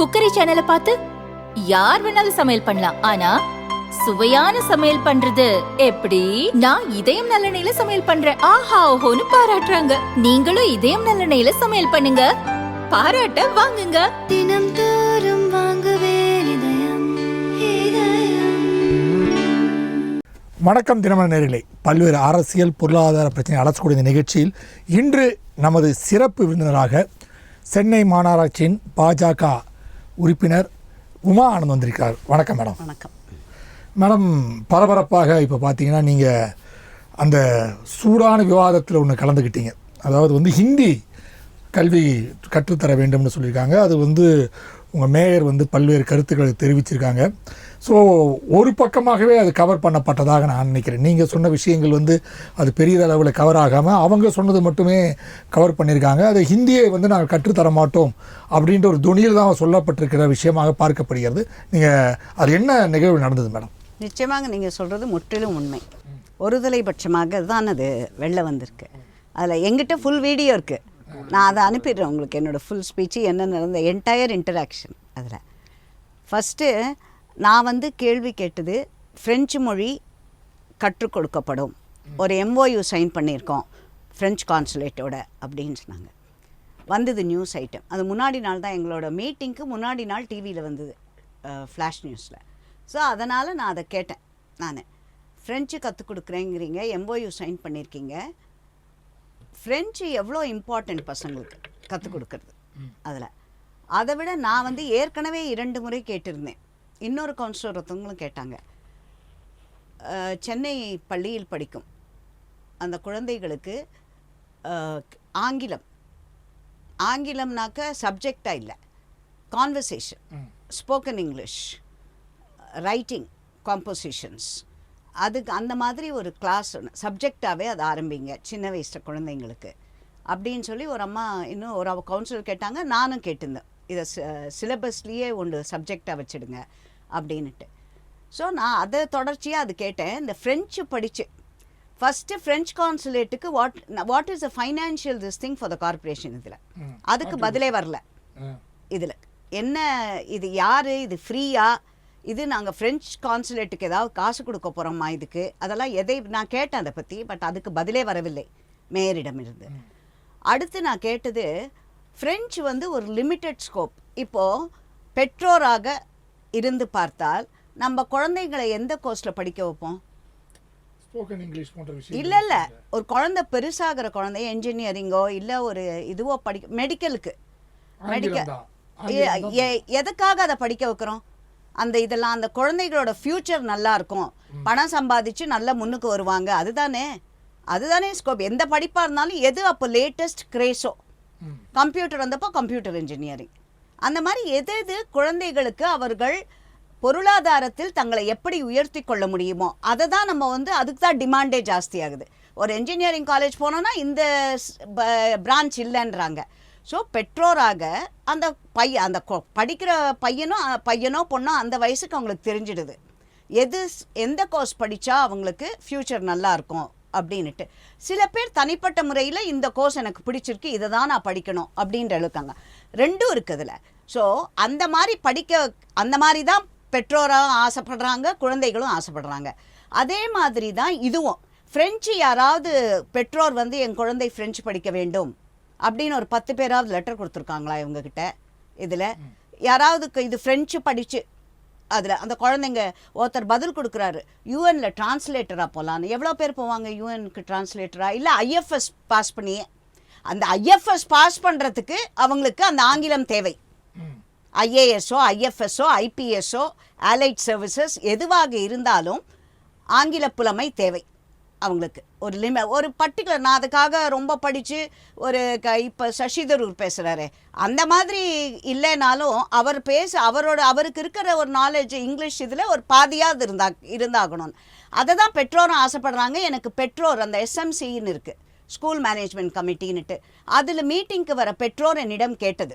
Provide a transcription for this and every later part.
Cookery சேனலை பார்த்து யார் வேணாலும் சமையல் பண்ணலாம். ஆனா சுவையான சமையல் பண்றது எப்படி? நான் இதயம் நல்லெண்ணெயில சமையல் பண்றேன். ஆஹா ஓஹோன்னு பாராட்டுறாங்க. நீங்களும் இதயம் நல்லெண்ணெயில சமையல் பண்ணுங்க. பாராட்ட வாங்குங்க. தினம் தோறும் வாங்குவே இதயம் இதயம். வணக்கம் தினமணி நேர்களே. பல்வேறு அரசியல் பொருளாதார பிரச்சனை அலசக்கூடிய இந்த நிகழ்ச்சியில் இன்று நமது சிறப்பு விருந்தினராக சென்னை மாநகராட்சியின் பாஜக உறுப்பினர் உமா ஆனந்த் வந்திருக்கிறார் வணக்கம் மேடம். வணக்கம். மேடம் பரபரப்பாக இப்போ பார்த்தீங்கன்னா நீங்கள் அந்த சூடான விவாதத்தில் ஒன்று கலந்துக்கிட்டீங்க அதாவது வந்து ஹிந்தி கல்வி கற்றுத்தர வேண்டும்னு சொல்லியிருக்காங்க. அது வந்து உங்கள் மேயர் வந்து பல்வேறு கருத்துக்களை தெரிவிச்சிருக்காங்க. ஸோ ஒரு பக்கமாகவே அது கவர் பண்ணப்பட்டதாக நான் நினைக்கிறேன். நீங்கள் சொன்ன விஷயங்கள் வந்து அது பெரிய அளவில் கவர் ஆகாமல் அவங்க சொன்னது மட்டுமே கவர் பண்ணியிருக்காங்க அது ஹிந்தியை வந்து நாங்கள் கற்றுத்தர மாட்டோம் அப்படின்ற ஒரு துணியில் தான் சொல்லப்பட்டிருக்கிற விஷயமாக பார்க்கப்படுகிறது. நீங்கள் அது என்ன நிகழ்வு நடந்தது மேடம்? நிச்சயமாக நீங்கள் சொல்கிறது முற்றிலும் உண்மை. ஒருதலை பட்சமாக தான் அது வெளில வந்திருக்கு. அதில் எங்கிட்ட ஃபுல் வீடியோ இருக்குது நான் அதை அனுப்பிடுறேன் உங்களுக்கு என்னோடய ஃபுல் ஸ்பீச்சு என்ன நடந்த என்டையர் இன்டராக்ஷன் அதில். ஃபஸ்ட்டு நான் வந்து கேள்வி கேட்டது ஃப்ரெஞ்சு மொழி கற்றுக் கொடுக்கப்படும். ஒரு எம்ஓயு சைன் பண்ணியிருக்கோம் ஃப்ரெஞ்ச் கான்சுலேட்டோட அப்படின்னு சொன்னாங்க. வந்தது நியூஸ் ஐட்டம் அது முன்னாடி நாள் தான் எங்களோட மீட்டிங்க்கு முன்னாடி நாள் டிவியில் வந்தது ஃப்ளாஷ் நியூஸில் ஸோ அதனால் நான் அதை கேட்டேன் நான். ஃப்ரெஞ்சு கற்றுக் கொடுக்குறேங்கிறீங்க எம்ஓயு சைன் பண்ணியிருக்கீங்க ஃப்ரெஞ்சு எவ்வளோ இம்பார்ட்டண்ட் பசங்களுக்கு கற்றுக் கொடுக்கறது. அதில். அதை விட நான் வந்து ஏற்கனவே இரண்டு முறை கேட்டிருந்தேன். இன்னொரு கவுன்சிலர் ஒருத்தவங்களும் கேட்டாங்க. சென்னை பள்ளியில் படிக்கும் அந்த குழந்தைகளுக்கு ஆங்கிலம். ஆங்கிலம்னாக்க சப்ஜெக்டாக இல்லை. Conversation spoken English writing compositions அதுக்கு அந்த மாதிரி ஒரு கிளாஸ் சப்ஜெக்டாகவே அதை ஆரம்பிங்க சின்ன வயசு குழந்தைங்களுக்கு. அப்படின்னு சொல்லி ஒரு அம்மா இன்னும் ஒரு கவுன்சிலர் கேட்டாங்க நானும் கேட்டிருந்தேன் இதை சிலபஸ்லேயே ஒன்று சப்ஜெக்டாக வச்சுடுங்க அப்படின்னுட்டு. ஸோ நான் அதை தொடர்ச்சியாக அது கேட்டேன் இந்த ஃப்ரெஞ்சு படித்து first French கான்சுலேட்டுக்கு what what is a financial this thing for the corporation இதில்? அதுக்கு பதிலே வரல. இதில். என்ன இது யார் இது ஃப்ரீயா இது நாங்கள் ஃப்ரெஞ்ச் கான்சுலேட்டுக்கு ஏதாவது காசு கொடுக்க போகிறோமா இதுக்கு? அதெல்லாம் எதை நான் கேட்டேன் அதை பற்றி பட் அதுக்கு பதிலே வரவில்லை மேயரிடமிருந்து. அடுத்து நான் கேட்டது ஃப்ரெஞ்சு வந்து ஒரு லிமிட்டெட் ஸ்கோப் இப்போது பெற்றோராக இருந்து பார்த்தால் நம்ம குழந்தைங்களை எந்த கோர்ஸில் படிக்க வைப்போம்? ஸ்போக்கன் இங்கிலீஷ் போன்ற விஷயம் இல்லை இல்லை. ஒரு குழந்தை பெருசாகிற குழந்தை என்ஜினியரிங்கோ இல்லை ஒரு இதுவோ படிக்க மெடிக்கலுக்கு மெடிக்கல் எதுக்காக அதை படிக்க வைக்கிறோம்? அந்த இதெல்லாம் அந்த குழந்தைகளோட ஃப்யூச்சர் நல்லா இருக்கும் பணம் சம்பாதிச்சு நல்லா முன்னுக்கு வருவாங்க. அதுதானே? அதுதானே ஸ்கோப் எந்த படிப்பாக இருந்தாலும் எது அப்போ லேட்டஸ்ட் கிரேஸோ கம்ப்யூட்டர் வந்தப்போ கம்ப்யூட்டர் இன்ஜினியரிங் அந்த மாதிரி எது எது குழந்தைகளுக்கு அவர்கள் பொருளாதாரத்தில் தங்களை எப்படி உயர்த்தி கொள்ள முடியுமோ அதை தான் நம்ம வந்து அதுக்கு தான் டிமாண்டே ஜாஸ்தி ஆகுது ஒரு இன்ஜினியரிங் காலேஜ் போனோன்னா இந்த பிரான்ச் இல்லைன்றாங்க. ஸோ பெற்றோராக அந்த பையன் அந்த படிக்கிற பையனும் பையனோ பொண்ணோ அந்த வயசுக்கு அவங்களுக்கு தெரிஞ்சிடுது. எது எந்த கோர்ஸ் படித்தா அவங்களுக்கு ஃப்யூச்சர் நல்லா இருக்கும் அப்படின்னுட்டு. சில பேர் தனிப்பட்ட முறையில் இந்த கோர்ஸ் எனக்கு பிடிச்சிருக்கு இதை தான் நான் படிக்கணும் அப்படின்ற இருக்காங்க ரெண்டும் இருக்குதுல ஸோ அந்த மாதிரி படிக்க அந்த மாதிரி தான் பெற்றோராக ஆசைப்படுறாங்க குழந்தைகளும் ஆசைப்படுறாங்க. அதே மாதிரி தான் இதுவும். ஃப்ரெஞ்சு யாராவது பெற்றோர் வந்து என் குழந்தை ஃப்ரெஞ்சு படிக்க வேண்டும். அப்படின்னு ஒரு பத்து பேராவது லெட்டர் கொடுத்துருக்காங்களா இவங்கக்கிட்ட இதில் யாராவது இது ஃப்ரெஞ்சு படித்து அதில் அந்த குழந்தைங்க ஒருத்தர் பதில் கொடுக்குறாரு. யூஎனில் டிரான்ஸ்லேட்டராக போகலான்னு எவ்வளோ பேர் போவாங்க யூஎனுக்கு டிரான்ஸ்லேட்டராக இல்லை ஐஎஃப்எஸ் பாஸ் பண்ணியே அந்த ஐஎஃப்எஸ் பாஸ் பண்ணுறதுக்கு அவங்களுக்கு அந்த ஆங்கிலம் தேவை. ஐஏஎஸ்ஓ ஐஎஃப்எஸ்ஓ ஐபிஎஸ்ஓ ஆலைட் சர்வீசஸ் எதுவாக இருந்தாலும் ஆங்கில புலமை தேவை. அவங்களுக்கு. ஒரு லிம ஒரு பர்டிகுலர் நான் அதுக்காக ரொம்ப படித்து ஒரு க இப்போ சசிதரூர் பேசுகிறாரு அந்த மாதிரி இல்லைனாலும் அவர் பேச அவரோட அவருக்கு இருக்கிற ஒரு நாலேஜ் இங்கிலீஷ் இதில் ஒரு பாதியாவது இருந்தா இருந்தாகணும். அதை தான் பெற்றோரும் ஆசைப்படுறாங்க. எனக்கு பெற்றோர் அந்த எஸ்எம்சின்னு இருக்குது ஸ்கூல் மேனேஜ்மெண்ட் கமிட்டின்னுட்டு அதில் மீட்டிங்க்கு வர பெற்றோர் என்னிடம் கேட்டது.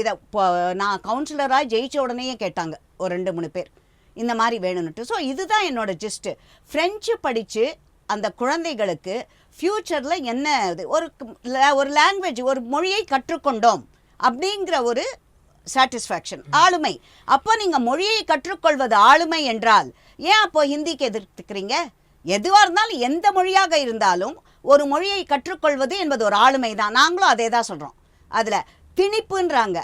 இதை இப்போ நான் கவுன்சிலராக ஜெயிச்ச உடனேயே கேட்டாங்க. ஒரு ரெண்டு மூணு பேர். இந்த மாதிரி வேணும்னுட்டு. ஸோ இதுதான் என்னோடய ஜிஸ்ட்டு ஃப்ரெஞ்சு படித்து அந்த குழந்தைகளுக்கு ஃப்யூச்சரில் என்ன இது? ஒரு ஒரு லாங்குவேஜ் ஒரு மொழியை கற்றுக்கொண்டோம் அப்படிங்கிற ஒரு சாட்டிஸ்ஃபேக்ஷன் ஆளுமை. அப்போ நீங்கள் மொழியை கற்றுக்கொள்வது ஆளுமை என்றால் ஏன் அப்போ ஹிந்திக்கு எதிர்த்துக்கிறீங்க? எதுவாக இருந்தாலும் எந்த மொழியாக இருந்தாலும் ஒரு மொழியை கற்றுக்கொள்வது என்பது ஒரு ஆளுமை தான் நாங்களும் அதே தான் சொல்கிறோம் அதில் திணிப்புன்றாங்க.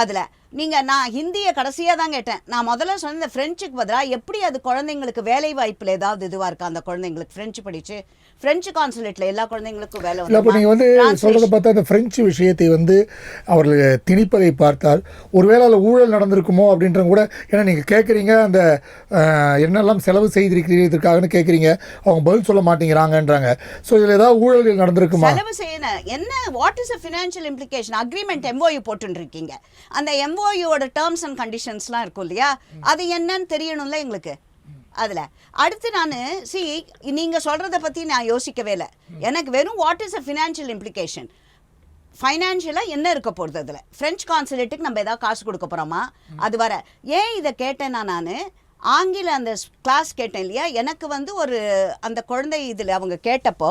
அதில் நீங்கள் நான் ஹிந்தியை கடைசியாக தான் கேட்டேன். நான் முதல்ல சொன்ன இந்த ஃப்ரெஞ்சுக்கு பதிலாக எப்படி அது குழந்தைங்களுக்கு வேலை வாய்ப்பில் ஏதாவது இதுவாக இருக்கா? அந்த குழந்தைங்களுக்கு ஃப்ரெஞ்சு படித்து ஃப்ரெஞ்சு கான்சுலேட்டில் எல்லா குழந்தைங்களுக்கும் வேலை இல்லை அப்போ நீங்கள் வந்து. சொல்கிறத பார்த்தா இந்த பிரெஞ்சு விஷயத்தை வந்து அவர்கள் திணிப்பதை பார்த்தால் ஒருவேளை அதில் ஊழல் நடந்திருக்குமோ அப்படின்ற கூட ஏன்னா நீங்கள் கேட்குறீங்க அந்த என்னெல்லாம் செலவு செய்திருக்கிறீர்களுக்காகன்னு கேட்குறீங்க அவங்க பதில் சொல்ல மாட்டேங்கிறாங்கன்றாங்க. ஸோ இதில் ஏதாவது ஊழல் நடந்திருக்குமா? செலவு செய்யணும் என்ன what is a financial implication agreement MOU போட்டுருக்கீங்க அந்த எம்ஓயுவோட டேர்ம்ஸ் அண்ட் கண்டிஷன்ஸ்லாம் இருக்கும் இல்லையா? அது என்னன்னு தெரியணும்ல எங்களுக்கு. அதில். அடுத்து நான் சி நீங்கள் சொல்கிறத பற்றி நான் யோசிக்கவே இல்லை. எனக்கு வெறும் what is a financial implication ஃபைனான்ஷியலாக என்ன இருக்க போகிறது அதில்? ஃப்ரெஞ்ச் கான்சுலேட்டுக்கு நம்ம ஏதாவது காசு கொடுக்க போகிறோமா அது வர. ஏன் இதை கேட்டேன்னா நான் ஆங்கில அந்த கிளாஸ் கேட்டேன் இல்லையா? எனக்கு வந்து ஒரு அந்த குழந்தை இதில் அவங்க கேட்டப்போ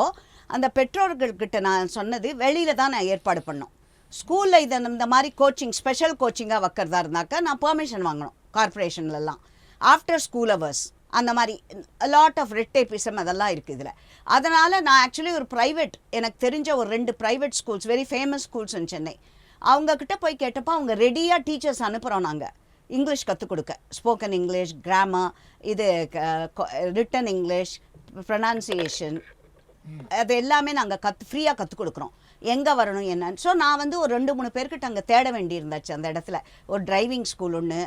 அந்த பெற்றோர்கள்கிட்ட நான் சொன்னது வெளியில் தான் நான் ஏற்பாடு பண்ணோம். ஸ்கூலில் இதை இந்த மாதிரி கோச்சிங் ஸ்பெஷல் கோச்சிங்காக வைக்கிறதா இருந்தாக்கா நான் பெர்மிஷன் வாங்கணும் கார்ப்பரேஷன்லலாம் ஆஃப்டர் ஸ்கூல் ஹவர்ஸ் அந்த மாதிரி லாட் ஆஃப் ரெட்டேபிசம் அதெல்லாம் இருக்குது இதில். அதனால் நான் ஆக்சுவலி ஒரு ப்ரைவேட் எனக்கு தெரிஞ்ச ஒரு ரெண்டு private schools very famous schools in Chennai அவங்கக்கிட்ட போய் கேட்டப்போ அவங்க ரெடியாக டீச்சர்ஸ் அனுப்புகிறோம் நாங்கள் இங்கிலீஷ் கற்றுக் கொடுக்க. ஸ்போக்கன் இங்கிலீஷ் கிராமர் இது ரிட்டன் இங்கிலீஷ் ப்ரொனன்சியேஷன் அது எல்லாமே நாங்கள் கற்று ஃப்ரீயாக கற்றுக் கொடுக்குறோம். எங்கே வரணும் என்னன்னு. ஸோ நான் வந்து ஒரு ரெண்டு மூணு பேர்கிட்ட அங்கே தேட வேண்டியிருந்தாச்சு அந்த இடத்துல. ஒரு டிரைவிங் ஸ்கூல் ஒன்று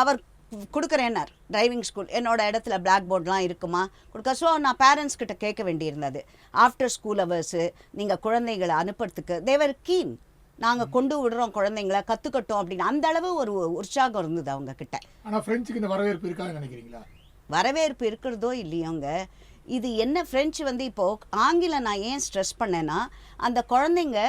அவர் கொடுக்குறேன்னார். டிரைவிங் ஸ்கூல் என்னோட இடத்துல பிளாக் போர்ட்லாம் இருக்குமா? கொடுக்க ஸோ நான் பேரண்ட்ஸ் கிட்ட கேட்க வேண்டியிருந்தது. ஆஃப்டர் ஸ்கூல் ஹவர்ஸு நீங்கள் குழந்தைகளை அனுப்புறதுக்கு தேவர் கீன் நாங்கள் கொண்டு விடுறோம் குழந்தைங்கள கற்றுக்கட்டும் அப்படின்னு. அந்த அளவு ஒரு உற்சாகம் இருந்தது அவங்க கிட்ட. ஆனால் ஃப்ரெஞ்சுக்கு இந்த வரவேற்பு இருக்காதுன்னு நினைக்கிறீங்களா? வரவேற்பு இருக்கிறதோ இல்லையோங்க இது என்ன ஃப்ரெஞ்சு வந்து இப்போது ஆங்கிலம் நான் ஏன் ஸ்ட்ரெஸ் பண்ணேன்னா அந்த குழந்தைங்க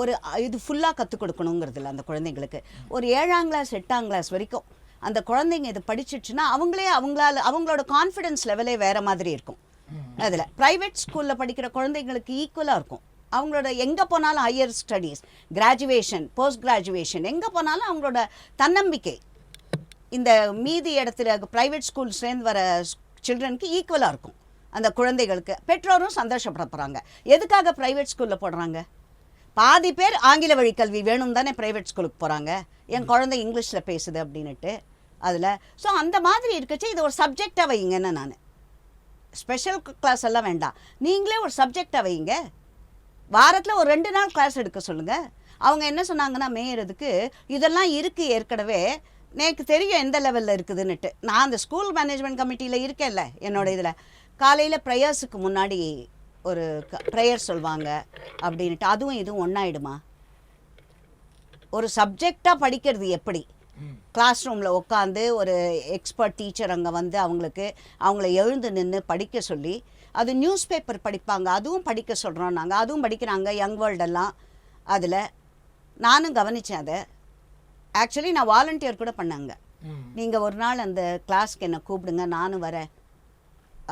ஒரு இது ஃபுல்லாக கற்றுக் கொடுக்கணுங்கிறதுல அந்த குழந்தைங்களுக்கு. ஒரு ஏழாம் கிளாஸ் எட்டாம் கிளாஸ் வரைக்கும் அந்த குழந்தைங்க இது படிச்சிச்சுன்னா அவங்களே அவங்களால அவங்களோட கான்ஃபிடன்ஸ் லெவலே வேறு மாதிரி இருக்கும். அதில் ப்ரைவேட் ஸ்கூலில் படிக்கிற குழந்தைங்களுக்கு ஈக்குவலாக இருக்கும். அவங்களோட எங்கே போனாலும் higher studies graduation post graduation எங்கே போனாலும் அவங்களோட தன்னம்பிக்கை. இந்த மீதி இடத்துல ப்ரைவேட் ஸ்கூல்ஸ்லேருந்து வர சில்ட்ரனுக்கு ஈக்குவலாக இருக்கும். அந்த குழந்தைகளுக்கு. பெற்றோரும் சந்தோஷப்பட போகிறாங்க எதுக்காக ப்ரைவேட் ஸ்கூலில் போடுறாங்க? பாதி பேர் ஆங்கில வழி கல்வி வேணும் தானே ப்ரைவேட் ஸ்கூலுக்கு போகிறாங்க என் குழந்தை இங்கிலீஷில் பேசுது அப்படின்னுட்டு அதில். ஸோ அந்த மாதிரி இருக்கச்சு இது ஒரு சப்ஜெக்டாக வைங்கன்னு நான். ஸ்பெஷல் கிளாஸ் எல்லாம் வேண்டாம். நீங்களே ஒரு சப்ஜெக்டாக வைங்க. வாரத்தில் ஒரு ரெண்டு நாள் கிளாஸ் எடுக்க சொல்லுங்கள் அவங்க என்ன சொன்னாங்கன்னா மேயறதுக்கு இதெல்லாம் இருக்குது ஏற்கனவே. எனக்கு தெரியும் எந்த லெவலில் இருக்குதுன்னுட்டு. நான் அந்த ஸ்கூல் மேனேஜ்மெண்ட் கமிட்டியில் இருக்கேன்ல என்னோட இதில். காலையில் ப்ரேயர்ஸுக்கு முன்னாடி ஒரு ப்ரேயர் சொல்வாங்க அப்படின்ட்டு அதுவும் இதுவும் ஒன்றாயிடுமா ஒரு சப்ஜெக்டாக படிக்கிறது எப்படி? கிளாஸ் ரூமில் உட்காந்து ஒரு எக்ஸ்பர்ட் டீச்சர் அங்கே வந்து அவங்களுக்கு அவங்கள எழுந்து நின்று படிக்க சொல்லி அது நியூஸ் பேப்பர் படிப்பாங்க அதுவும் படிக்க சொல்கிறோம் நாங்கள் அதுவும் படிக்கிறாங்க யங் வேர்ல்டெல்லாம் அதில் நானும் கவனித்தேன் அதை. ஆக்சுவலி நான் வாலண்டியர் கூட பண்ணாங்க. நீங்கள் ஒரு நாள் அந்த கிளாஸ்க்கு என்னை கூப்பிடுங்க நானும் வரேன்.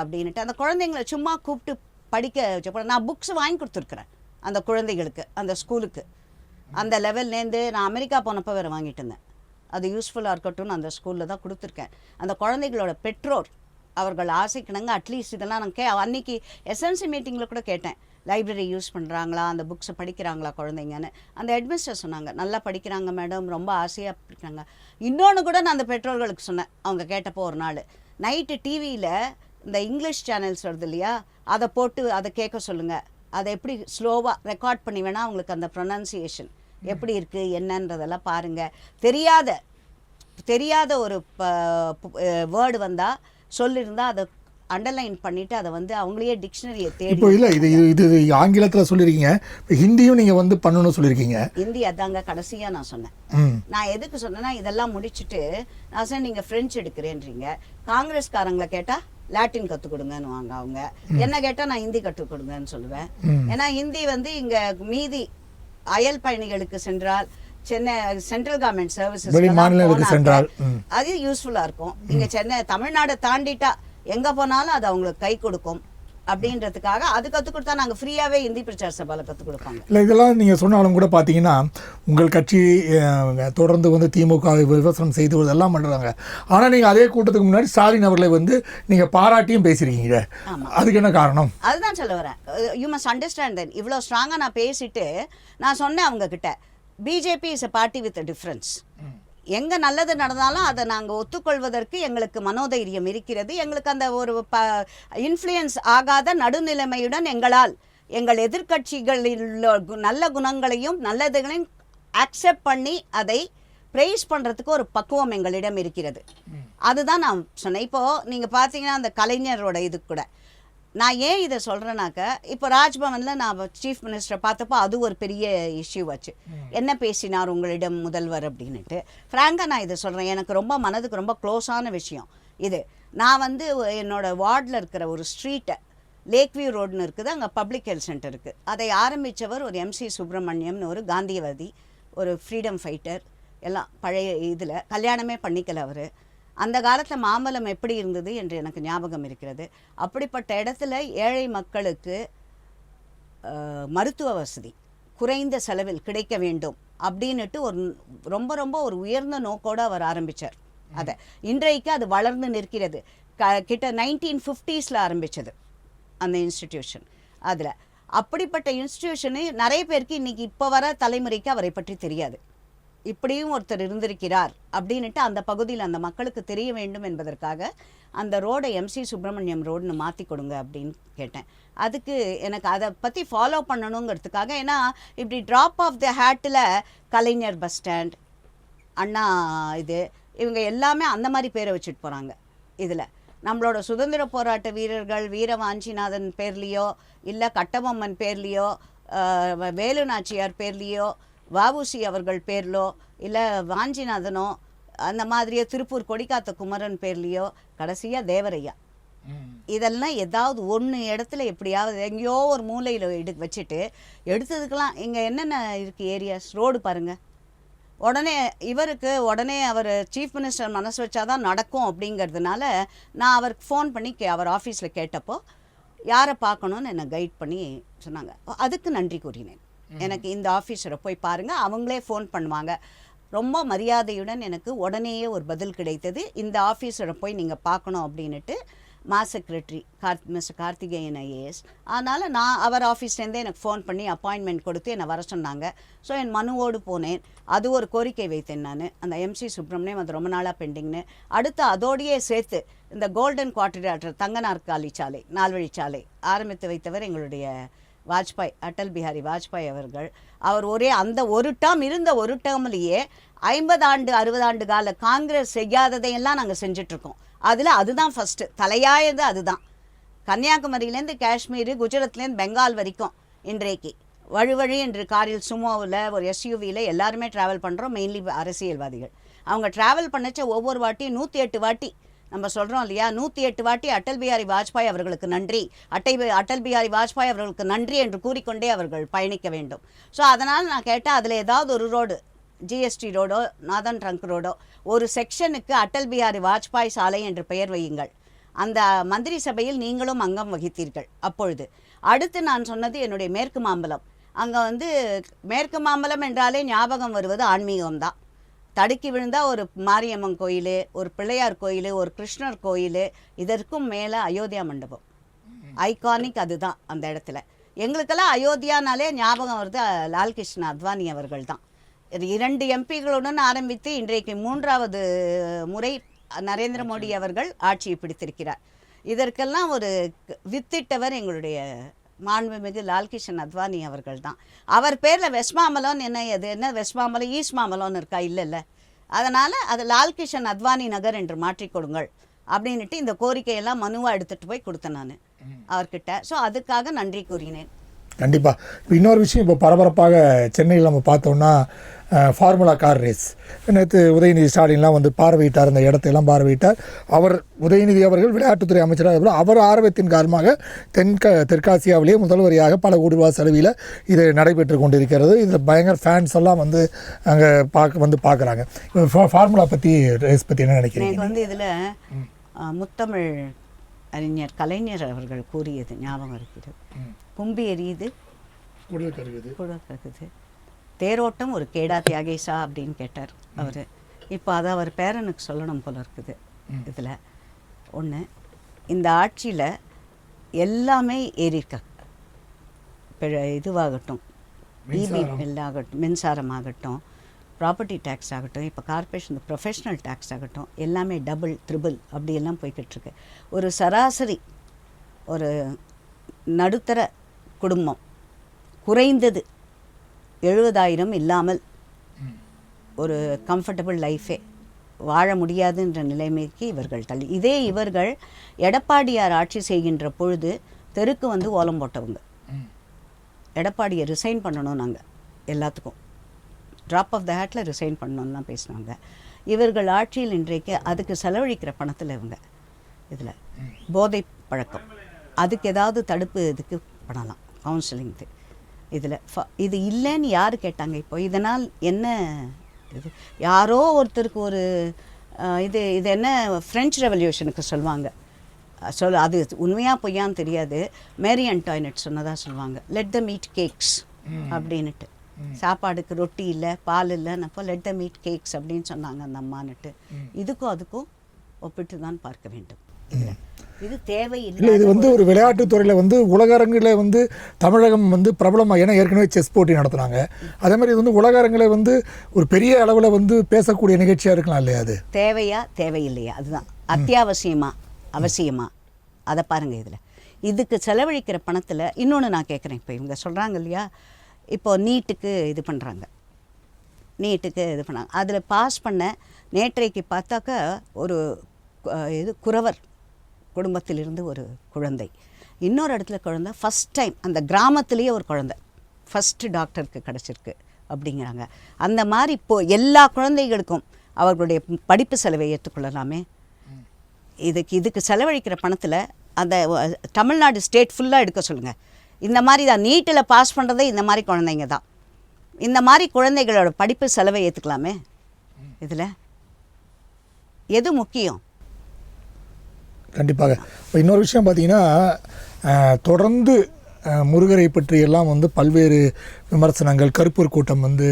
அப்படின்ட்டு அந்த குழந்தைங்கள சும்மா கூப்பிட்டு படிக்க வச்சப்போ நான் புக்ஸ் வாங்கி கொடுத்துருக்குறேன். அந்த குழந்தைகளுக்கு அந்த ஸ்கூலுக்கு அந்த லெவல்லேருந்து நான் அமெரிக்கா போனப்போ வேறு வாங்கிட்டு இருந்தேன். அது யூஸ்ஃபுல்லாக இருக்கட்டும்னு அந்த ஸ்கூலில் தான் கொடுத்துருக்கேன். அந்த குழந்தைகளோட பெற்றோர் அவர்கள் ஆசைக்கிணங்க அட்லீஸ்ட் இதெல்லாம் நான் கே அன்னைக்கு எஸ்என்சி மீட்டிங்கில் கூட கேட்டேன். லைப்ரரி யூஸ் பண்ணுறாங்களா அந்த புக்ஸை படிக்கிறாங்களா குழந்தைங்கன்னு. அந்த ஹெட்மிஸ்டர் சொன்னாங்க நல்லா படிக்கிறாங்க மேடம் ரொம்ப ஆசையாக படிக்கிறாங்க இன்னொன்று கூட நான் அந்த பெற்றோர்களுக்கு சொன்னேன் அவங்க கேட்டப்போ ஒரு நாள். நைட்டு டிவியில் இந்த இங்கிலீஷ் சேனல்ஸ் வருது இல்லையா? அதை போட்டு அதை கேட்க சொல்லுங்கள் அதை எப்படி ஸ்லோவாக ரெக்கார்ட் பண்ணி வேணால் அவங்களுக்கு அந்த ப்ரொனன்சியேஷன் எப்படி இருக்குது என்னன்றதெல்லாம் பாருங்கள் தெரியாத தெரியாத ஒரு வேர்டு வந்தால் சொல்லியிருந்தா அதை அண்டர்லைன் பண்ணிவிட்டு அதை வந்து அவங்களையே டிக்ஷனரியை தேடி இப்போ இல்லை இது இது இது ஆங்கிலத்தில் சொல்லியிருக்கீங்க இப்போ ஹிந்தியும் நீங்கள் வந்து பண்ணணும்னு சொல்லியிருக்கீங்க இந்தி அதாங்க கடைசியாக நான் சொன்னேன். நான் எதுக்கு சொன்னேன்னா இதெல்லாம் முடிச்சுட்டு நான் சொன்னேன் நீங்கள் ஃப்ரெஞ்சு எடுக்கிறேன்றீங்க. காங்கிரஸ்காரங்களை கேட்டால் லாட்டின் கற்றுக் கொடுங்கன்னு வாங்க அவங்க. என்ன கேட்டால் நான் ஹிந்தி கற்றுக் கொடுங்கன்னு சொல்லுவேன் ஏன்னா ஹிந்தி வந்து இங்கே மீதி அயல் பயணிகளுக்கு சென்றால் சென்னை சென்ட்ரல் கவர்மெண்ட் சர்வீசஸ் சென்றால். அது யூஸ்ஃபுல்லாக இருக்கும். இங்கே சென்னை தமிழ்நாடை தாண்டிட்டா எங்கே போனாலும் அது அவங்களுக்கு கை கொடுக்கும். அப்படின்றதுக்காக அது கற்றுக் கொடுத்தா நாங்கள் ஃப்ரீயாகவே இந்தி பிரச்சார சபாவில் கற்றுக் கொடுப்பாங்க. இல்லை இதெல்லாம் நீங்கள் சொன்னாலும் கூட பார்த்தீங்கன்னா உங்கள் கட்சி தொடர்ந்து வந்து திமுக விமர்சனம் செய்து இதெல்லாம் பண்ணுறாங்க ஆனால் நீங்கள் அதே கூட்டத்துக்கு முன்னாடி ஸ்டாலின் அவர்களை வந்து நீங்கள் பாராட்டியும் பேசியிருக்கீங்க அதுக்கு என்ன காரணம்? அதுதான் சொல்ல வரேன். யூ மஸ்ட் அண்டர்ஸ்டாண்ட் தென் இவ்வளோ ஸ்ட்ராங்காக நான் பேசிட்டு நான் சொன்னேன் அவங்க கிட்ட BJP is a party with difference எங்கே நல்லது நடந்தாலும் அதை நாங்கள் ஒத்துக்கொள்வதற்கு எங்களுக்கு மனோதைரியம் இருக்கிறது. எங்களுக்கு அந்த ஒரு ப இன்ஃப்ளூயன்ஸ் ஆகாத நடுநிலைமையுடன் எங்களால் எங்கள் கு- நல்ல குணங்களையும் நல்லதுகளையும் அக்செப்ட் பண்ணி அதை ப்ரைஸ் பண்ணுறதுக்கு ஒரு பக்குவம் எங்களிடம் இருக்கிறது. அதுதான் நான் சொன்னேன். இப்போது நீங்கள் பார்த்தீங்கன்னா அந்த கலைஞரோட இது கூட. நான் ஏன் இதை சொல்கிறேன்னாக்க இப்போ ராஜ்பவனில் நான் சீஃப் மினிஸ்டரை பார்த்தப்போ அது ஒரு பெரிய இஷ்யூ ஆச்சு. என்ன பேசினார் உங்களிடம் முதல்வர் அப்படின்னுட்டு. ஃப்ராங்காக நான் இதை சொல்கிறேன் எனக்கு ரொம்ப மனதுக்கு ரொம்ப க்ளோஸான விஷயம் இது. நான் வந்து என்னோட வார்டில் இருக்கிற ஒரு ஸ்ட்ரீட்டை லேக் வியூ ரோடுன்னு இருக்குது. அங்கே பப்ளிக் ஹெல்த் சென்டர் இருக்குது அதை ஆரம்பித்தவர் ஒரு எம்சி சுப்பிரமணியம்னு ஒரு காந்தியவாதி ஒரு ஃப்ரீடம் ஃபைட்டர் எல்லாம் பழைய இதில். கல்யாணமே பண்ணிக்கல அவர். அந்த காலத்தில் மாம்பழம் எப்படி இருந்தது என்று எனக்கு ஞாபகம் இருக்கிறது. அப்படிப்பட்ட இடத்துல ஏழை மக்களுக்கு மருத்துவ வசதி குறைந்த செலவில் கிடைக்க வேண்டும் அப்படின்னுட்டு ஒரு ரொம்ப ரொம்ப ஒரு உயர்ந்த நோக்கோடு அவர் ஆரம்பித்தார் அதை இன்றைக்கு அது வளர்ந்து நிற்கிறது. க கிட்ட நைன்டீன் ஃபிஃப்டிஸில் ஆரம்பித்தது அந்த இன்ஸ்டிடியூஷன் அதில். அப்படிப்பட்ட இன்ஸ்டிடியூஷனு நிறைய பேருக்கு இன்றைக்கி இப்போ வர தலைமுறைக்கு அவரை பற்றி தெரியாது. இப்படியும் ஒருத்தர் இருந்திருக்கிறார் அப்படின்னுட்டு அந்த பகுதியில் அந்த மக்களுக்கு தெரிய வேண்டும் என்பதற்காக அந்த ரோடை எம்சி சுப்பிரமணியம் ரோடுன்னு மாற்றி கொடுங்க அப்படின்னு கேட்டேன். அதுக்கு எனக்கு அதை பற்றி ஃபாலோ பண்ணணுங்கிறதுக்காக ஏன்னா இப்படி ட்ராப் ஆஃப் த ஹேட்டில் கலைஞர் பஸ் ஸ்டாண்ட் அண்ணா இது இவங்க எல்லாமே அந்த மாதிரி பேரை வச்சுட்டு போகிறாங்க இதில். நம்மளோட சுதந்திர போராட்ட வீரர்கள் வீர வாஞ்சிநாதன் பேர்லேயோ இல்லை கட்டபொம்மன் பேர்லேயோ வேலுநாச்சியார் வேலு நாச்சியார் பேர்லேயோ வஉசி அவர்கள் பேர்லோ இல்லை வாஞ்சிநாதனோ அந்த மாதிரியே திருப்பூர் கொடிக்காத்த குமரன் பேர்லேயோ கடைசியாக தேவரையா. இதெல்லாம் ஏதாவது ஒன்று இடத்துல எப்படியாவது எங்கேயோ ஒரு மூலையில் எடு வச்சுட்டு எடுத்ததுக்கெல்லாம் இங்கே என்னென்ன இருக்குது ஏரியாஸ்? ரோடு பாருங்கள் உடனே இவருக்கு உடனே அவர் சீஃப் மினிஸ்டர் மனசு வச்சாதான் நடக்கும் அப்படிங்கிறதுனால நான் அவருக்கு ஃபோன் பண்ணி கே அவர் ஆஃபீஸில் கேட்டப்போ யாரை பார்க்கணுன்னு என்னை கைட் பண்ணி சொன்னாங்க. அதுக்கு நன்றி கூறினேன். எனக்கு இந்த ஆஃபீஸரை போய் பாருங்கள் அவங்களே ஃபோன் பண்ணுவாங்க. ரொம்ப மரியாதையுடன் எனக்கு உடனேயே ஒரு பதில் கிடைத்தது. இந்த ஆஃபீஸரை போய் நீங்கள் பார்க்கணும் அப்படின்னுட்டு மா செக்ரட்டரி கார்த் மிஸ்டர் கார்த்திகேயன் ஐஏஎஸ் அதனால் நான் அவர் ஆஃபீஸ்லேருந்தே எனக்கு ஃபோன் பண்ணி அப்பாயின்மெண்ட் கொடுத்து என்னை வர சொன்னாங்க. ஸோ என் மனுவோடு போனேன். அது ஒரு கோரிக்கை வைத்தேன் நான். அந்த எம்சி சுப்ரமணியம் அது ரொம்ப நாளாக பெண்டிங்னு அடுத்து அதோடையே சேர்த்து இந்த கோல்டன் குவார்டர் தங்க நாற்காலி சாலை நால்வழி சாலை ஆரம்பித்து வைத்தவர் எங்களுடைய வாஜ்பாய் அடல் பிஹாரி வாஜ்பாய் அவர்கள் அவர் ஒரே அந்த ஒரு டேம் இருந்த ஒரு டேர்ம்லேயே ஐம்பது ஆண்டு அறுபது ஆண்டு கால காங்கிரஸ் செய்யாததையெல்லாம் நாங்கள் செஞ்சிட்ருக்கோம். அதில் அதுதான் ஃபஸ்ட்டு தலையாயது அதுதான். கன்னியாகுமரியிலேருந்து காஷ்மீர் குஜராத்லேருந்து பெங்கால் வரைக்கும் இன்றைக்கு. வழுவழி என்று காரில் சுமோவில் ஒரு எஸ்யூவியில் எல்லாருமே ட்ராவல் பண்ணுறோம் மெயின்லி அரசியல்வாதிகள். அவங்க ட்ராவல் பண்ணச்ச ஒவ்வொரு வாட்டியும் நூற்றி எட்டு வாட்டி நம்ம சொல்கிறோம் இல்லையா? நூற்றி எட்டு வாட்டி அட்டல் பிஹாரி வாஜ்பாய் அவர்களுக்கு நன்றி. அட்டை அட்டல் பிஹாரி வாஜ்பாய் அவர்களுக்கு நன்றி என்று கூறிக்கொண்டே அவர்கள் பயணிக்க வேண்டும். ஸோ அதனால் நான் கேட்டால் அதில் ஏதாவது ஒரு ரோடு ஜிஎஸ்டி ரோடோ நாதன் ட்ரங்க் ரோடோ ஒரு செக்ஷனுக்கு அட்டல் பிஹாரி வாஜ்பாய் சாலை என்று பெயர் வையுங்கள். அந்த மந்திரி சபையில் நீங்களும் அங்கம் வகித்தீர்கள். அப்பொழுது அடுத்து நான் சொன்னது என்னுடைய மேற்கு மாம்பலம். அங்கே வந்து மேற்கு மாம்பலம் என்றாலே ஞாபகம் வருவது ஆன்மீகம்தான். தடுக்கி விழுந்தா ஒரு மாரியம்மன் கோயில் ஒரு பிள்ளையார் கோயில் ஒரு கிருஷ்ணர் கோயில் இதற்கும் மேலே அயோத்தியா மண்டபம். ஐகானிக் அதுதான் அந்த இடத்துல. எங்களுக்கெல்லாம் அயோத்தியானாலே ஞாபகம் வருது அஹ், லால் கிருஷ்ண அத்வானி அவர்கள் தான். இரண்டு எம்பிகளுடன் ஆரம்பித்து இன்றைக்கு மூன்றாவது முறை நரேந்திர மோடி அவர்கள் ஆட்சியை பிடித்திருக்கிறார். இதற்கெல்லாம் ஒரு வித்திட்டவர் எங்களுடைய மாண்புமிகு லால்கிஷன் அத்வானி அவர்கள் தான் அவர் பேரில் வெஸ்மாமலம் என்ன அது என்ன? வெஸ்மாமலம் ஈஸ்ட் மாமலம்னு இருக்கா? இல்லைல்ல. அதனால் அது லால்கிஷன் அத்வானி நகர் என்று மாற்றிக் கொடுங்கள் அப்படின்னுட்டு இந்த கோரிக்கையெல்லாம் மனுவாக எடுத்துகிட்டு போய் கொடுத்தேன் நான். அவர்கிட்ட. ஸோ அதுக்காக நன்றி கூறினேன். கண்டிப்பாக இப்போ இன்னொரு விஷயம் இப்போ பரபரப்பாக சென்னையில் நம்ம பார்த்தோம்னா ஃபார்முலா கார் ரேஸ் நேற்று உதயநிதி ஸ்டாலின்லாம் வந்து பார்வையிட்டார் அந்த இடத்தையெல்லாம் பார்வையிட்டார். அவர் உதயநிதி அவர்கள் விளையாட்டுத்துறை அமைச்சராக. அவர் ஆர்வத்தின் காரணமாக தென்க தெற்காசியாவிலேயே முதல்வரியாக பல கோடி ரூபா செலவில் இது நடைபெற்று கொண்டிருக்கிறது. இதில் பயங்கர ஃபேன்ஸ் எல்லாம் வந்து அங்கே பார்க்க வந்து பார்க்குறாங்க. ஃபார்முலா பற்றி ரேஸ் பற்றி என்ன நினைக்கிறீங்க? வந்து இதில் முத்தமிழ் அறிஞர் கலைஞர் அவர்கள் கூறியது ஞாபகம் இருக்கிறது. கும்பி எரியுது குடில் கருகுது. தேரோட்டம் ஒரு கேடா தியாகேசா அப்படின்னு கேட்டார் அவர். இப்போ அதை அவர் பேரனுக்கு சொல்லணும் போல இருக்குது இதில். ஒன்று இந்த ஆட்சியில் எல்லாமே பிழ- இதுவாகட்டும். இபி ஆகட்டும் மின்சாரமாகட்டும் ப்ராப்பர்ட்டி டேக்ஸ் ஆகட்டும் இப்போ கார்பரேஷன் ப்ரொஃபஷனல் டேக்ஸ் ஆகட்டும் எல்லாமே டபுள் ட்ரிபிள் அப்படியெல்லாம் போய்கிட்டு இருக்கு. ஒரு சராசரி ஒரு நடுத்தர குடும்பம். குறைந்தது எழுபதாயிரம் இல்லாமல் ஒரு கம்ஃபர்டபுள் லைஃபே வாழ முடியாதுன்ற நிலைமைக்கு இவர்கள் தள்ளி. இதே இவர்கள் எடப்பாடியார் ஆட்சி செய்கின்ற பொழுது தெருக்கு வந்து ஓலம் போட்டவங்க. எடப்பாடியை ரிசைன் பண்ணணும் நாங்கள் எல்லாத்துக்கும். ட்ராப் ஆஃப் த ஹேட்டில் ரிசைன் பண்ணணும்லாம் பேசினாங்க. இவர்கள் ஆட்சியில் இன்றைக்கு அதுக்கு செலவழிக்கிற பணத்தில் இவங்க. இதில் போதை பழக்கம். அதுக்கு ஏதாவது தடுப்பு இதுக்கு பண்ணலாம். கவுன்சிலிங்க்கு இதில் இது இல்லைன்னு யார் கேட்டாங்க இப்போ? இதனால் என்ன இது? யாரோ ஒருத்தருக்கு ஒரு இது இது என்ன ஃப்ரெஞ்ச் ரெவல்யூஷனுக்கு சொல்லுவாங்க சொல் அது உண்மையாக பொய்யான்னு தெரியாது. மேரி அண்டாய்னட் சொன்னதாக சொல்லுவாங்க லெட் த மீட் கேக்ஸ் அப்படின்னுட்டு. சாப்பாடுக்கு ரொட்டி இல்லை பால் இல்லைன்னப்போ லெட் த மீட் கேக்ஸ் அப்படின்னு சொன்னாங்க அந்த அம்மான்னுட்டு. இதுக்கும் அதுக்கும் ஒப்பிட்டு தான் பார்க்க வேண்டும். இதுல. இது தேவையில்லை இல்லை இது வந்து ஒரு விளையாட்டுத் துறையில் வந்து உலக அரங்கில் வந்து தமிழகம் வந்து பிரபலமாக ஏன்னா ஏற்கனவே செஸ் போட்டி நடத்துனாங்க. அதே மாதிரி இது வந்து உலக அரங்கில் வந்து ஒரு பெரிய அளவில் வந்து பேசக்கூடிய நிகழ்ச்சியாக இருக்கலாம் இல்லையா அது? தேவையா தேவையில்லையா? அதுதான். அத்தியாவசியமா? அவசியமா? அதை பாருங்க இதில். இதுக்கு செலவழிக்கிற பணத்தில் இன்னொன்று நான் கேட்குறேன் இப்போ இவங்க சொல்கிறாங்க இல்லையா? இப்போ நீட்டுக்கு இது பண்ணுறாங்க நீட்டுக்கு இது பண்ணாங்க. அதில் பாஸ் பண்ண நேற்றைக்கு பார்த்தாக்கா ஒரு இது குறவர் குடும்பத்திலிருந்து ஒரு குழந்தை. இன்னொரு இடத்துல குழந்தை ஃபஸ்ட் டைம் அந்த கிராமத்திலேயே ஒரு குழந்தை. ஃபஸ்ட்டு டாக்டருக்கு கிடச்சிருக்கு அப்படிங்கிறாங்க. அந்த மாதிரி இப்போ எல்லா குழந்தைகளுக்கும் அவர்களுடைய படிப்பு செலவை ஏற்றுக்கொள்ளலாமே. இதுக்கு இதுக்கு செலவழிக்கிற பணத்தில் அந்த தமிழ்நாடு ஸ்டேட் ஃபுல்லாக எடுக்க சொல்லுங்கள் இந்த மாதிரி தான் நீட்டில் பாஸ் பண்ணுறதே இந்த மாதிரி குழந்தைங்க தான். இந்த மாதிரி குழந்தைகளோட படிப்பு செலவை ஏற்றுக்கலாமே இதில் எது முக்கியம்? கண்டிப்பாக. இப்போ இன்னொரு விஷயம் பார்த்தீங்கன்னா தொடர்ந்து முருகரை பற்றியெல்லாம் வந்து பல்வேறு விமர்சனங்கள் கருப்பூர் கூட்டம் வந்து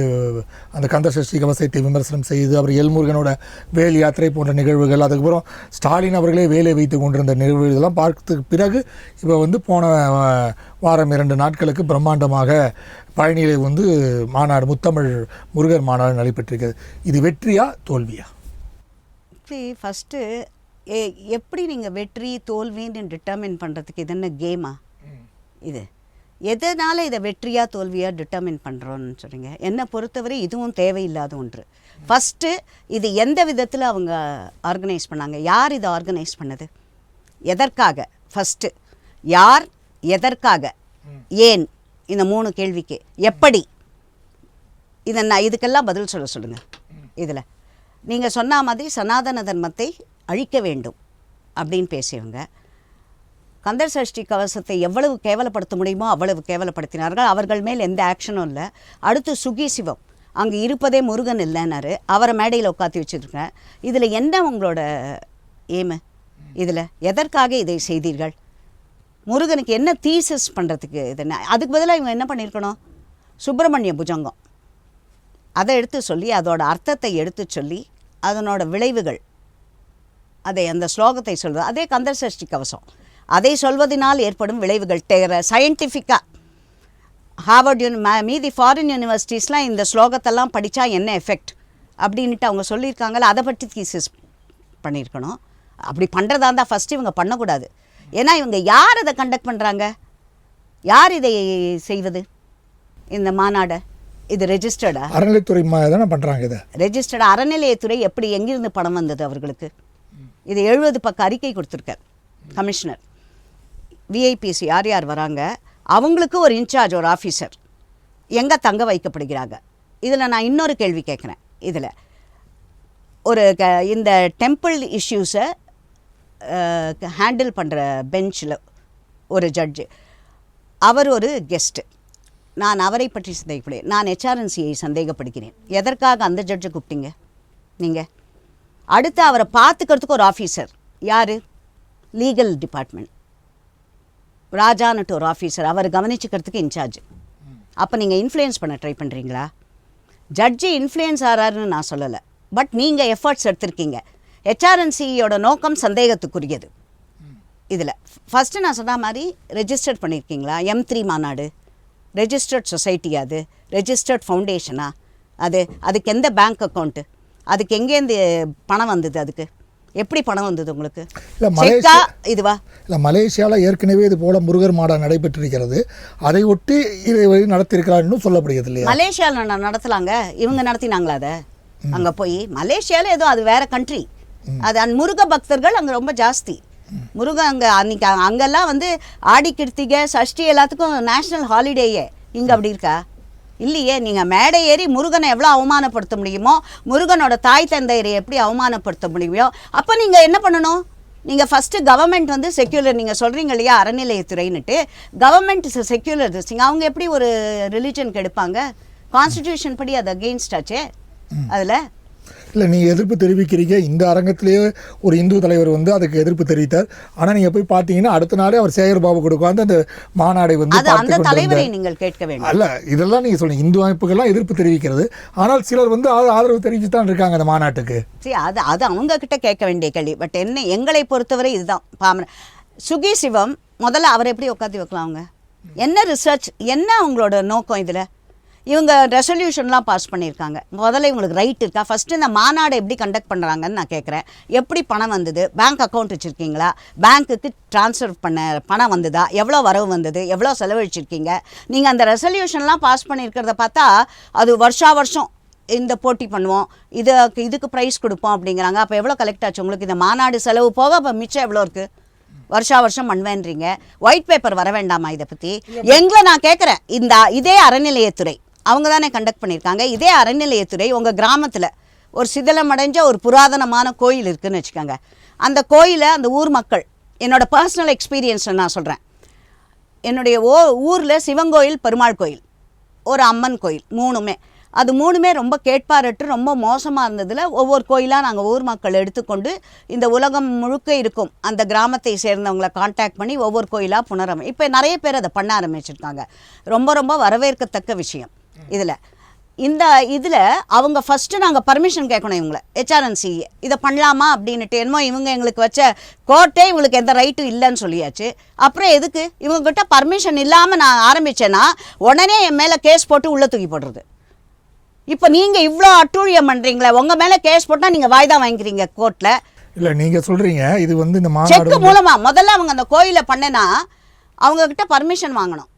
அந்த கந்த சஷ்டி கவசத்தை விமர்சனம் செய்து அவர் எல்முருகனோட வேல் யாத்திரை போன்ற நிகழ்வுகள் அதுக்கப்புறம் ஸ்டாலின் அவர்களே வேலை வைத்து கொண்டிருந்த நிகழ்வு இதெல்லாம் பார்த்ததுக்கு பிறகு இப்போ வந்து போன வாரம் இரண்டு நாட்களுக்கு பிரம்மாண்டமாக பழனியிலே வந்து மாநாடு முத்தமிழ் முருகர் மாநாடு நடைபெற்றிருக்கிறது. இது வெற்றியா தோல்வியா? ஃபஸ்ட்டு எப்படி நீங்கள் வெற்றி தோல்வின்னு டிட்டர்மின் பண்ணுறதுக்கு இது என்ன கேமா இது. எதனால் இதை வெற்றியாக தோல்வியாக டிட்டர்மின் பண்ணுறோன்னு சொல்கிறீங்க என்னை பொறுத்தவரை இதுவும் தேவையில்லாத ஒன்று. ஃபஸ்ட்டு இது எந்த விதத்தில் அவங்க ஆர்கனைஸ் பண்ணாங்க? யார் இதை ஆர்கனைஸ் பண்ணது? எதற்காக? ஃபஸ்ட்டு யார் எதற்காக? ஏன்? இந்த மூணு கேள்விக்கு எப்படி? இதை நான் இதுக்கெல்லாம் பதில் சொல்ல சொல்லுங்கள் இதில். நீங்கள் சொன்ன மாதிரி சனாதன தர்மத்தை அழிக்க வேண்டும் அப்படின்னு பேசியவங்க. கந்தர் சஷ்டி கவசத்தை எவ்வளவு கேவலப்படுத்த முடியுமோ அவ்வளவு கேவலப்படுத்தினார்கள். அவர்கள் மேல் எந்த ஆக்ஷனும் இல்லை. அடுத்து சுகி சிவம். அங்கே இருப்பதே முருகன் இல்லைன்னாரு. அவரை மேடையில் உட்காத்தி வச்சுருக்கேன் இதில் என்ன உங்களோட ஏமு இதில் எதற்காக இதை செய்தீர்கள்? முருகனுக்கு என்ன தீசஸ் பண்ணுறதுக்கு இது என்ன? அதுக்கு பதிலாக இவங்க என்ன பண்ணியிருக்கணும் சுப்பிரமணிய புஜங்கம். அதை எடுத்து சொல்லி அதோட அர்த்தத்தை எடுத்து சொல்லி அதனோட விளைவுகள் அதை அந்த ஸ்லோகத்தை சொல்வது அதே கந்தர் சஷ்டி கவசம். அதை சொல்வதனால் ஏற்படும் விளைவுகள். டேர சயின்டிஃபிக்காக ஹார்வர்ட் யூனி ம- மீதி ஃபாரின் யூனிவர்சிட்டிஸ்லாம் இந்த ஸ்லோகத்தெல்லாம் படித்தா என்ன எஃபெக்ட் அப்படின்ட்டு அவங்க சொல்லியிருக்காங்களா அதை பற்றி தீசிஸ் பண்ணியிருக்கணும். அப்படி பண்ணுறதா இருந்தால் ஃபஸ்ட்டு இவங்க பண்ணக்கூடாது. ஏன்னா இவங்க யார் அதை கண்டக்ட் பண்ணுறாங்க யார் இதை செய்வது? இந்த மாநாடை. இது ரெஜிஸ்டர்டா அறநிலைத்துறை தானே பண்ணுறாங்க இதை? ரெஜிஸ்டர்டு அறநிலையத்துறை எப்படி எங்கிருந்து பணம் வந்தது அவர்களுக்கு? இது எழுபது பக்க அறிக்கை கொடுத்துருக்கார். கமிஷனர். விஐபிசி யார் யார் வராங்க? அவங்களுக்கு ஒரு இன்சார்ஜ் ஒரு ஆஃபீஸர். எங்கே தங்க வைக்கப்படுகிறாங்க? இதில் நான் இன்னொரு கேள்வி கேட்குறேன். இதில். ஒரு க இந்த டெம்பிள் இஷ்யூஸை ஹேண்டில் பண்ணுற பெஞ்சில் ஒரு ஜட்ஜு அவர் ஒரு கெஸ்ட்டு நான் அவரை பற்றி சந்தேகப்படுகிறேன் நான் ஹெச்ஆர்என்சியை சந்தேகப்படுகிறேன். எதற்காக அந்த ஜட்ஜை கூப்பிட்டீங்க? நீங்கள் அடுத்து அவரை பார்த்துக்கிறதுக்கு ஒரு ஆஃபீஸர் யார்? லீகல் டிபார்ட்மெண்ட் ராஜான்ட்டு ஒரு ஆஃபீஸர் அவர் கவனிச்சுக்கிறதுக்கு இன்சார்ஜ். அப்போ நீங்கள் இன்ஃப்ளூயன்ஸ் பண்ண ட்ரை பண்ணுறீங்களா ஜட்ஜி இன்ஃப்ளூயன்ஸ் ஆறாருன்னு நான் சொல்லலை. பட் நீங்கள் எஃபர்ட்ஸ் எடுத்திருக்கீங்க. ஹெச்ஆர்என்சியோட நோக்கம் சந்தேகத்துக்குரியது. இதில். ஃபஸ்ட்டு நான் சொன்ன மாதிரி ரெஜிஸ்டர்ட் பண்ணியிருக்கீங்களா எம் த்ரீ மாநாடு. ரெஜிஸ்டர்ட் சொசைட்டி அது. ரெஜிஸ்டர்ட் ஃபவுண்டேஷனா அது. அதுக்கு எந்த பேங்க் அக்கௌண்ட்டு அதுக்கு எங்கேருந்து பணம் வந்தது அதுக்கு? எப்படி பணம் வந்தது உங்களுக்கு? இல்ல, மலேசியா- இதுவா? இல்லை மலேசியாவில் ஏற்கனவே இது போல முருகர் மாடா நடைபெற்றிருக்கிறது. அதை ஒட்டி இதை வழி நடத்தியிருக்கிறார்னு சொல்லப்படுகிறது இல்லையா? மலேசியாவில் நடத்தலாங்க. இவங்க நடத்தினாங்களா அதை? அங்கே போய். மலேசியாவில் ஏதோ அது வேற கண்ட்ரி அது முருக பக்தர்கள் அங்கே ரொம்ப ஜாஸ்தி. முருகன் அங்கே அன்னைக்கு அங்கெல்லாம் வந்து ஆடி கிருத்திகை சஷ்டி எல்லாத்துக்கும் நேஷ்னல் ஹாலிடேயே இங்கே அப்படி இருக்கா? இல்லையே நீங்கள் மேடை ஏறி முருகனை எவ்வளோ அவமானப்படுத்த முடியுமோ முருகனோட தாய் தந்தையரை எப்படி அவமானப்படுத்த முடியுமோ அப்போ நீங்கள் என்ன பண்ணணும்? நீங்கள் ஃபஸ்ட்டு கவர்மெண்ட் வந்து செக்யூலர் நீங்கள் சொல்கிறீங்க இல்லையா அறநிலையத்துறைன்னுட்டு government is secular this thing அவங்க எப்படி ஒரு ரிலிஜனுக்கு எடுப்பாங்க கான்ஸ்டிடியூஷன் படி அது அகெயின்ஸ்ட் ஆச்சே? அதில்? இல்லை நீங்கள் எதிர்ப்பு தெரிவிக்கிறீங்க இந்த அரங்கத்திலேயே ஒரு இந்து தலைவர் வந்து அதுக்கு எதிர்ப்பு தெரிவித்தார். ஆனால் நீங்கள் போய் பார்த்தீங்கன்னா அடுத்த நாளே அவர் சேகர் பாபு கொடுக்க வந்து அந்த மாநாடை வந்து அந்த தலைவரை. நீங்கள் கேட்க வேண்டும். அல்ல இதெல்லாம் நீங்கள் சொல்லுங்க. இந்து அமைப்புகள்லாம் எதிர்ப்பு தெரிவிக்கிறது. ஆனால் சிலர் வந்து ஆதரவு தெரிவித்து தான் இருக்காங்க அந்த மாநாட்டுக்கு. சரி அது அது அவங்க கிட்ட கேட்க வேண்டிய கேள்வி. பட் என்ன எங்களை பொறுத்தவரை இதுதான். பாமர சுகி சிவம் முதல்ல அவர் எப்படி உட்காந்து வைக்கலாம் அவங்க? என்ன ரிசர்ச் என்ன அவங்களோட நோக்கம் இதில்? இவங்க ரெசல்யூஷன்லாம் பாஸ் பண்ணியிருக்காங்க. முதல்ல இவங்களுக்கு ரைட் இருக்கா? ஃபஸ்ட்டு இந்த மாநாடு எப்படி கண்டக்ட் பண்ணுறாங்கன்னு நான் கேட்குறேன் எப்படி பணம் வந்தது? பேங்க் அக்கௌண்ட் வச்சுருக்கீங்களா? பேங்க்குக்கு ட்ரான்ஸ்ஃபர் பண்ண பணம் வந்ததா? எவ்வளோ வரவு வந்தது? எவ்வளோ செலவழிச்சிருக்கீங்க? நீங்கள் அந்த ரெசல்யூஷன்லாம் பாஸ் பண்ணியிருக்கிறத பார்த்தா அது வருஷா வருஷம் இந்த போட்டி பண்ணுவோம். இது இதுக்கு ப்ரைஸ் கொடுப்போம் அப்படிங்கிறாங்க. அப்போ எவ்வளோ கலெக்ட் ஆச்சு? உங்களுக்கு இந்த மாநாடு செலவு போக அப்போ மிச்சம் எவ்வளோ இருக்குது வருஷா வருஷம் பண்ணுவேன்றீங்க. ஒயிட் பேப்பர் வர வேண்டாமா இதை பற்றி எங்களை நான் கேட்குறேன் இந்த இதே அறநிலையத்துறை. அவங்க தானே கண்டக்ட் பண்ணியிருக்காங்க. இதே அறநிலையத்துறை உங்கள் கிராமத்தில் ஒரு சிதிலமடைஞ்ச ஒரு புராதனமான கோயில் இருக்குதுன்னு வச்சுக்கோங்க. அந்த கோயிலை அந்த ஊர் மக்கள் என்னோட பர்சனல் எக்ஸ்பீரியன்ஸை நான் சொல்கிறேன் என்னுடைய ஓ ஊரில் சிவங்கோயில் பெருமாள் கோயில். ஒரு அம்மன் கோயில் மூணுமே. அது மூணுமே ரொம்ப கேட்பாரற்று ரொம்ப மோசமாக இருந்ததில் ஒவ்வொரு கோயிலாக நாங்கள் ஊர் மக்கள் எடுத்துக்கொண்டு இந்த உலகம் முழுக்க இருக்கும். அந்த கிராமத்தை சேர்ந்தவங்களை காண்டாக்ட் பண்ணி ஒவ்வொரு கோயிலாக புனரமை இப்போ நிறைய பேர் அதை பண்ண ஆரம்பிச்சிருக்காங்க. ரொம்ப ரொம்ப வரவேற்கத்தக்க விஷயம். இதில். இந்த இதில் அவங்க ஃபஸ்ட்டு நாங்கள் பர்மிஷன் கேட்கணும் இவங்கள. ஹெச்ஆர்என்சி இதை பண்ணலாமா அப்படின்னுட்டு என்னமோ இவங்க எங்களுக்கு வச்ச கோர்ட்டே இவங்களுக்கு எந்த ரைட்டும் இல்லைன்னு சொல்லியாச்சு. அப்புறம் எதுக்கு? இவங்ககிட்ட பர்மிஷன் இல்லாமல் நான் ஆரம்பித்தேன்னா உடனே என் மேலே கேஸ் போட்டு உள்ளே தூக்கி போடுறது. இப்போ நீங்கள் இவ்வளோ அட்டூழியம் பண்ணுறீங்களே உங்கள் மேலே கேஸ் போட்டால் நீங்கள் வாய்தா வாங்கிக்கிறீங்க கோர்ட்டில் இல்லை நீங்கள் சொல்கிறீங்க இது வந்து இந்த செக் வந்து- மூலமா முதல்ல அவங்க அந்த கோயிலை பண்ணனா அவங்க கிட்ட பர்மிஷன் வாங்கணும்.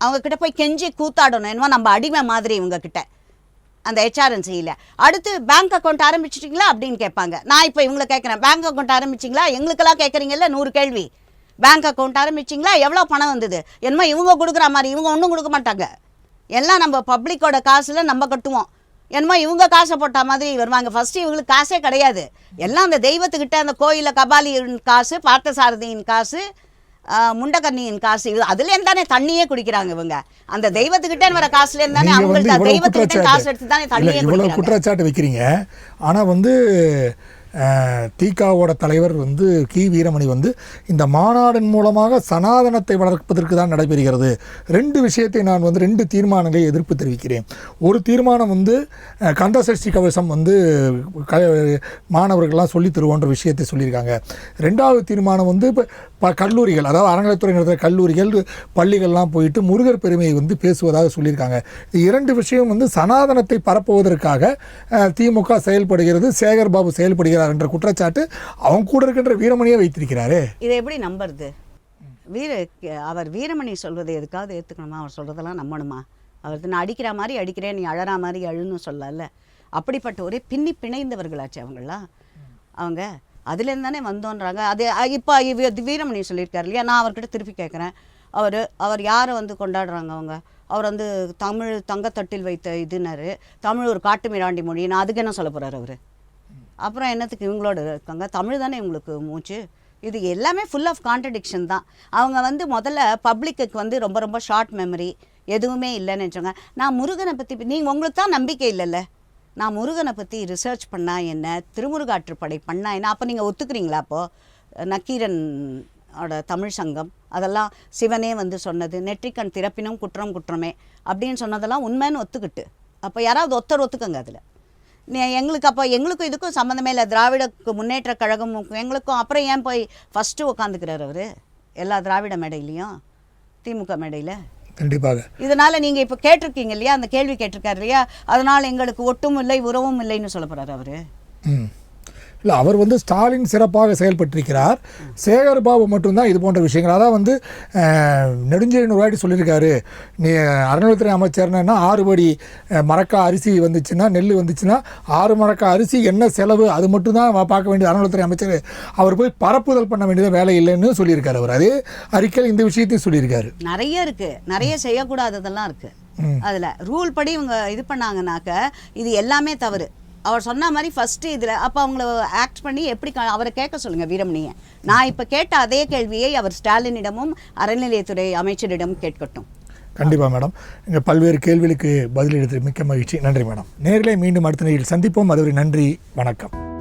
அவங்கக்கிட்ட போய் கெஞ்சி கூத்தாடணும். என்னமோ நம்ம அடிமை மாதிரி இவங்கக்கிட்ட அந்த ஹெச்ஆர்என்சியில் அடுத்து பேங்க் அக்கௌண்ட் ஆரம்பிச்சிட்டிங்களா அப்படின்னு கேட்பாங்க. நான் இப்போ இவங்களை கேட்குறேன். பேங்க் அக்கௌண்ட் ஆரம்பிச்சிங்களா? எங்களுக்கெல்லாம் கேட்குறீங்கல்ல? நூறு கேள்வி. பேங்க் அக்கௌண்ட் ஆரம்பிச்சிங்களா? எவ்வளோ பணம் வந்தது? என்னமோ இவங்க கொடுக்குற மாதிரி. இவங்க ஒன்றும் கொடுக்க மாட்டாங்க. எல்லாம் நம்ம பப்ளிக்கோட காசில் நம்ம கட்டுவோம். என்னமோ இவங்க காசை போட்ட மாதிரி வருவாங்க. ஃபஸ்ட்டு இவங்களுக்கு காசே கிடையாது. எல்லாம் அந்த தெய்வத்துக்கிட்ட அந்த கோயிலில் கபாலியின் காசு பார்த்தசாரதியின் காசு ஆஹ், முண்டகன்னியின் காசு இது அதுலேருந்து தானே தண்ணியே குடிக்கிறாங்க இவங்க. அந்த தெய்வத்துக்கிட்ட வர காசுலேருந்து தானே இவ்வளவு தெய்வத்துக்கிட்ட காசு எடுத்து தானே தண்ணியே இவ்வளவு குடிக்கிறாங்க. குற்றச்சாட்டு வைக்கிறீங்க. ஆனா வந்து தீகாவோட தலைவர் வந்து கி. வீரமணி வந்து இந்த மாநாடின் மூலமாக சனாதனத்தை வளர்ப்பதற்கு தான் நடைபெறுகிறது. ரெண்டு விஷயத்தை நான் வந்து ரெண்டு தீர்மானங்களை எதிர்ப்பு தெரிவிக்கிறேன். ஒரு தீர்மானம் வந்து கந்தசஷ்டி கவசம் வந்து க மாணவர்கள்லாம் சொல்லி தருவோன்ற விஷயத்தை சொல்லியிருக்காங்க. ரெண்டாவது தீர்மானம் வந்து இப்போ ப கல்லூரிகள் அதாவது அறநிலைத்துறை நடத்துகிற கல்லூரிகள் பள்ளிகள்லாம் போயிட்டு முருகர் பெருமையை வந்து பேசுவதாக சொல்லியிருக்காங்க. இரண்டு விஷயம் வந்து சனாதனத்தை பரப்புவதற்காக திமுக செயல்படுகிறது சேகர் பாபு செயல்படுகிறார் என்ற குற்றச்சாட்டு அவங்க கூட இருக்கின்ற வீரமணியை வைத்திருக்கிறாரு. இதை எப்படி நம்புறது? வீர அவர் வீரமணி சொல்வதை எதுக்காவது ஏற்றுக்கணுமா அவர் சொல்கிறதெல்லாம் நம்பணுமா? அவர் நான் அடிக்கிற மாதிரி அடிக்கிறேன் நீ அழறா மாதிரி அழுன்னு சொல்லல. அப்படிப்பட்ட ஒரே பின்னி பிணைந்தவர்களாச்சு அவங்களாம் அவங்க அதுலேருந்து தானே வந்தோன்றாங்க. அது இப்போ இவ- வீரமணி சொல்லியிருக்காரு இல்லையா? நான் அவர்கிட்ட திருப்பி கேட்குறேன். அவர் அவர் யாரை வந்து கொண்டாடுறாங்க அவங்க? அவர் வந்து தமிழ் தங்கத்தட்டில் வைத்த இதுனாரு தமிழ் ஒரு காட்டு மிராண்டி மொழி. நான் அதுக்கு என்ன சொல்ல போகிறார் அவர்? அப்புறம் என்னத்துக்கு இவங்களோட இருக்காங்க? தமிழ் தானே இவங்களுக்கு மூச்சு? இது எல்லாமே ஃபுல் ஆஃப் கான்ட்ரடிக்ஷன் தான். அவங்க வந்து முதல்ல பப்ளிக்குக்கு வந்து ரொம்ப ரொம்ப ஷார்ட் மெமரி எதுவுமே இல்லைன்னு வச்சோங்க நான் முருகனை பற்றி நீங்கள் உங்களுக்கு தான் நம்பிக்கை இல்லைல்ல? நான் முருகனை பற்றி ரிசர்ச் பண்ணால் என்ன? திருமுருகாற்றுப்படை பண்ணால் என்ன? அப்போ நீங்கள் ஒத்துக்கிறீங்களா அப்போது நக்கீரன் ஓட தமிழ் சங்கம். அதெல்லாம் சிவனே வந்து சொன்னது நெற்றிக்கண் திறப்பினும் குற்றம் குற்றமே அப்படின்னு சொன்னதெல்லாம் உண்மைன்னு ஒத்துக்கிட்டு. அப்போ யாராவது ஒத்தர் ஒத்துக்கங்க அதில். நீ எங்களுக்கு அப்போ எங்களுக்கும் இதுக்கும் சம்மந்தமே இல்லை. திராவிடக்கு முன்னேற்ற கழகமும் எங்களுக்கும் அப்புறம் ஏன் போய் ஃபஸ்ட்டு உட்காந்துக்கிறார் அவர்? எல்லா திராவிட மேடையிலையும் திமுக மேடையில்? கண்டிப்பாக. இதனால் நீங்கள் இப்போ கேட்டிருக்கீங்க இல்லையா? அந்த கேள்வி கேட்டிருக்காரு இல்லையா? அதனால் எங்களுக்கு ஒட்டும் இல்லை உறவும் இல்லைன்னு சொல்ல போகிறாரு அவர். ம். இல்லை அவர் வந்து ஸ்டாலின் சிறப்பாக செயல்பட்டிருக்கிறார். சேகர் பாபு மட்டும்தான் இது போன்ற விஷயங்கள். அதான் வந்து நெடுஞ்செழியன் ஒரு வாட்டி சொல்லியிருக்காரு. நீ அறநிலைத்துறை அமைச்சர்னா ஆறு படி அஹ், மரக்கா அரிசி வந்துச்சுன்னா நெல் வந்துச்சுன்னா ஆறு மரக்கா அரிசி என்ன செலவு அது மட்டும்தான் பார்க்க வேண்டியது அறநிலைத்துறை அமைச்சர். அவர் போய் பரப்புதல் பண்ண வேண்டியது வேலை இல்லைன்னு சொல்லியிருக்காரு அவர். அதே அறிக்கையில் இந்த விஷயத்தையும் சொல்லியிருக்காரு. நிறைய இருக்கு. நிறைய செய்யக்கூடாததெல்லாம் இருக்கு. அதில் ரூல் படி இவங்க இது பண்ணாங்கனாக்க இது எல்லாமே தவறு. அவர் சொன்ன மாதிரி ஃபஸ்ட்டு இதில் அப்போ அவங்கள ஆக்ட் பண்ணி எப்படி அவரை கேட்க சொல்லுங்கள் வீரமணியை. நான் இப்போ கேட்ட அதே கேள்வியை அவர் ஸ்டாலினிடமும் அறநிலையத்துறை அமைச்சரிடம் கேட்கட்டும். கண்டிப்பாக மேடம். இங்கே பல்வேறு கேள்விகளுக்கு பதிலளித்து மிக்க மகிழ்ச்சி. நன்றி மேடம். நேரிலே மீண்டும் அடுத்த நிலையில் சந்திப்போம். அதுவரை நன்றி வணக்கம்.